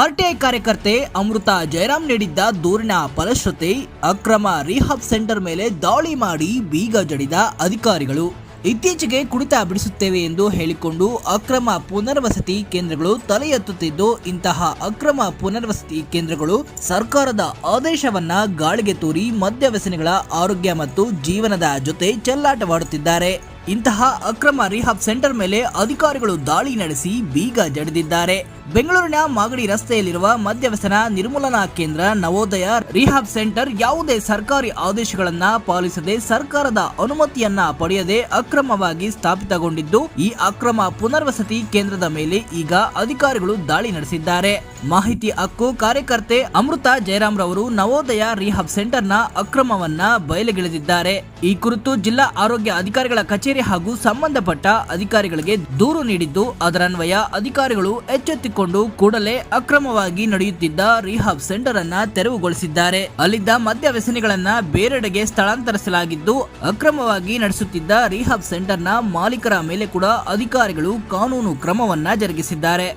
RTI ಕಾರ್ಯಕರ್ತೆ ಅಮೃತ ಜಯರಾಮ್ ನೀಡಿದ್ದ ದೂರಿನ ಫಲಶ್ರುತಿ ಅಕ್ರಮ ರಿಹಾಬ್ ಸೆಂಟರ್ ಮೇಲೆ ದಾಳಿ ಮಾಡಿ ಬೀಗ ಜಡಿದ ಅಧಿಕಾರಿಗಳು. ಇತ್ತೀಚೆಗೆ ಕುಡಿತ ಬಿಡಿಸುತ್ತೇವೆ ಎಂದು ಹೇಳಿಕೊಂಡು ಅಕ್ರಮ ಪುನರ್ವಸತಿ ಕೇಂದ್ರಗಳು ತಲೆ ಎತ್ತುತ್ತಿದ್ದು, ಇಂತಹ ಅಕ್ರಮ ಪುನರ್ವಸತಿ ಕೇಂದ್ರಗಳು ಸರ್ಕಾರದ ಆದೇಶವನ್ನ ಗಾಳಿಗೆ ತೂರಿ ಮದ್ಯವ್ಯಸನಿಗಳ ಆರೋಗ್ಯ ಮತ್ತು ಜೀವನದ ಜೊತೆ ಚೆಲ್ಲಾಟವಾಡುತ್ತಿದ್ದಾರೆ. ಇಂತಹ ಅಕ್ರಮ ರಿಹಾಬ್ ಸೆಂಟರ್ ಮೇಲೆ ಅಧಿಕಾರಿಗಳು ದಾಳಿ ನಡೆಸಿ ಬೀಗ ಜಡಿದಿದ್ದಾರೆ. ಬೆಂಗಳೂರಿನ ಮಾಗಡಿ ರಸ್ತೆಯಲ್ಲಿರುವ ಮದ್ಯವ್ಯಸನ ನಿರ್ಮೂಲನಾ ಕೇಂದ್ರ ನವೋದಯ ರಿಹಾಬ್ ಸೆಂಟರ್ ಯಾವುದೇ ಸರ್ಕಾರಿ ಆದೇಶಗಳನ್ನ ಪಾಲಿಸದೆ ಸರ್ಕಾರದ ಅನುಮತಿಯನ್ನ ಪಡೆಯದೆ ಅಕ್ರಮವಾಗಿ ಸ್ಥಾಪಿತಗೊಂಡಿದ್ದು, ಈ ಅಕ್ರಮ ಪುನರ್ವಸತಿ ಕೇಂದ್ರದ ಮೇಲೆ ಈಗ ಅಧಿಕಾರಿಗಳು ದಾಳಿ ನಡೆಸಿದ್ದಾರೆ. ಮಾಹಿತಿ ಹಕ್ಕು ಕಾರ್ಯಕರ್ತೆ ಅಮೃತ ಜಯರಾಮ್ ರವರು ನವೋದಯ ರಿಹಾಬ್ ಸೆಂಟರ್ನ ಅಕ್ರಮವನ್ನ ಬಯಲಿಗಿಳಿದಿದ್ದಾರೆ. ಈ ಕುರಿತು ಜಿಲ್ಲಾ ಆರೋಗ್ಯ ಅಧಿಕಾರಿಗಳ ಕಚೇರಿ ಹಾಗೂ ಸಂಬಂಧಪಟ್ಟ ಅಧಿಕಾರಿಗಳಿಗೆ ದೂರು ನೀಡಿದ್ದು ಅದರನ್ವಯ ಅಧಿಕಾರಿಗಳು ಎಚ್ಚೆತ್ತಿಕೊಂಡು ಕೂಡಲೇ ಅಕ್ರಮವಾಗಿ ನಡೆಯುತ್ತಿದ್ದ ರಿಹಾಬ್ ಸೆಂಟರ್ ಅನ್ನ ತೆರವುಗೊಳಿಸಿದ್ದಾರೆ. ಅಲ್ಲಿದ್ದ ಮದ್ಯ ವ್ಯಸನಿಗಳನ್ನ ಬೇರೆಡೆಗೆ ಸ್ಥಳಾಂತರಿಸಲಾಗಿದ್ದು, ಅಕ್ರಮವಾಗಿ ನಡೆಸುತ್ತಿದ್ದ ರಿಹಾಬ್ ಸೆಂಟರ್ನ ಮಾಲೀಕರ ಮೇಲೆ ಕೂಡ ಅಧಿಕಾರಿಗಳು ಕಾನೂನು ಕ್ರಮವನ್ನ ಜರುಗಿಸಿದ್ದಾರೆ.